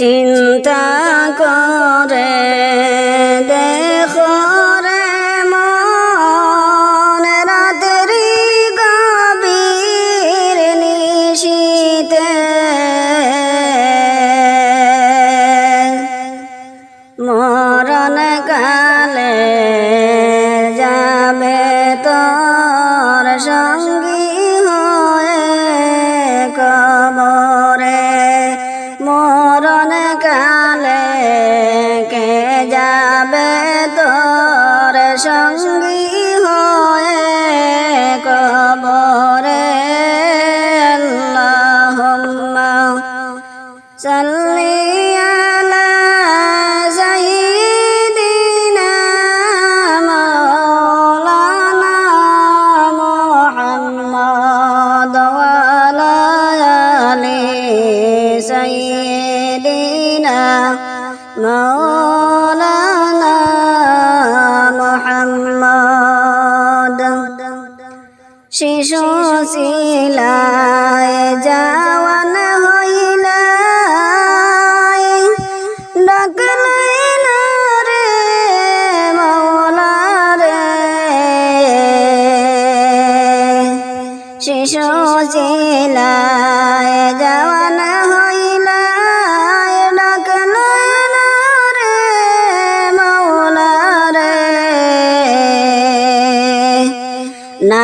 চিন্তা করে, দেখো রে মন, রাতেরি গভীর নিশীতে। মরণ কালে যাবে তোর সঙ্গী হয়ে কবরে। মরণ শিশু শিলায় যাওয়ান হইলাই। ডাকলাই রে মৌলা শিশু শিলায়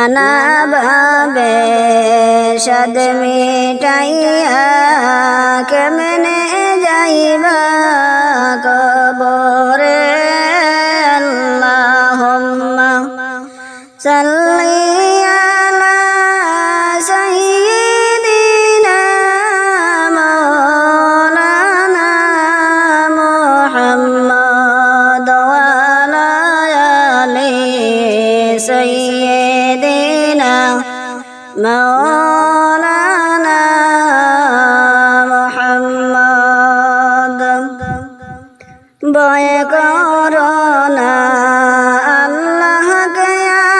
নানা ভাবে সদ মিটাইয়া কেমনে যাইবা? বয় করোনা আল্লাহকে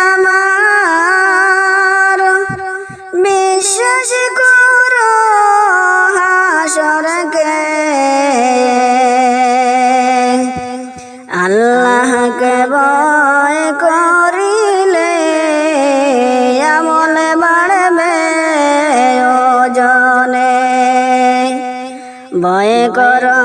আমার বিশ্বাস করো হাসরকে আল্লাহকে বয় করিলে আমল বাড়বে ওজনে ভয় করো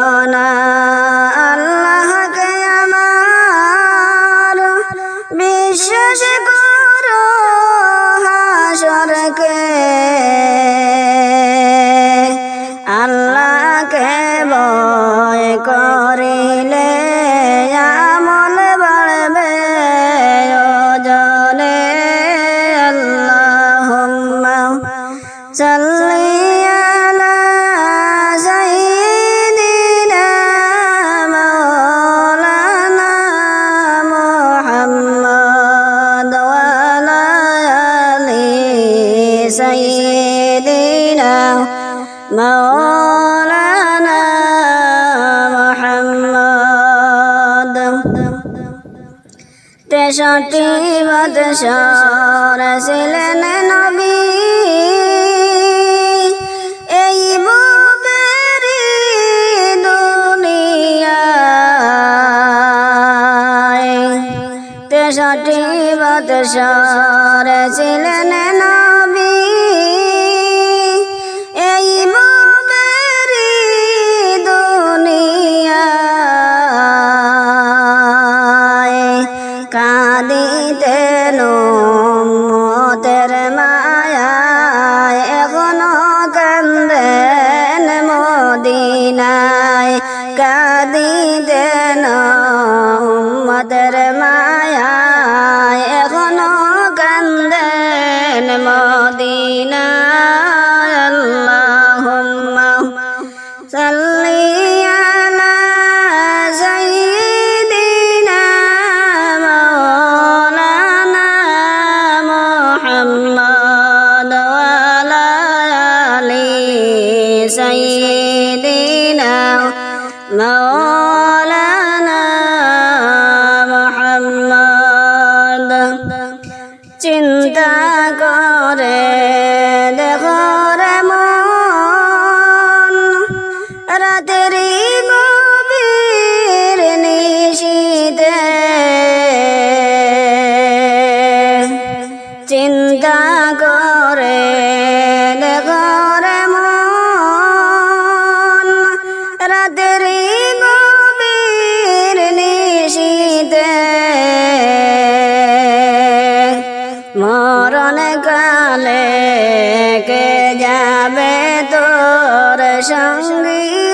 তেষট্টি বৎসর ছিলেন নবী। তেষট্টি বৎসর ছিলেন নবী। এই แล้วนอ কে যাবে তোর সঙ্গী।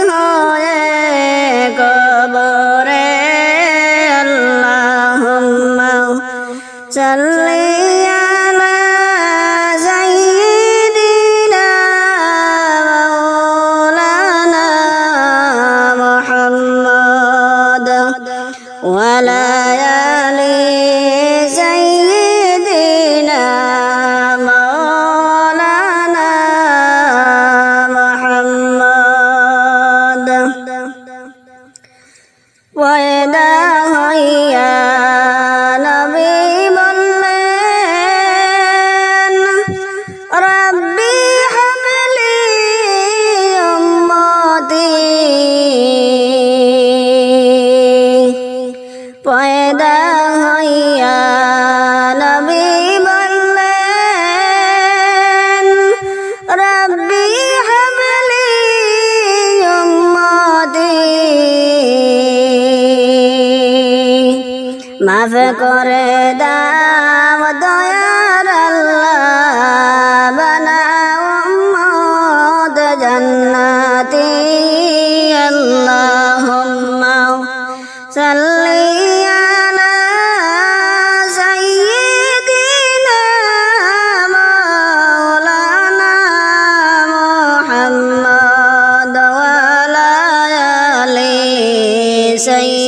হইয়া নবী বললেন রব্বি হাবলি উম্মতি মাফ করে দাও দয়ার আল্লাহ বানাও উম্মত জান্নাতি شيء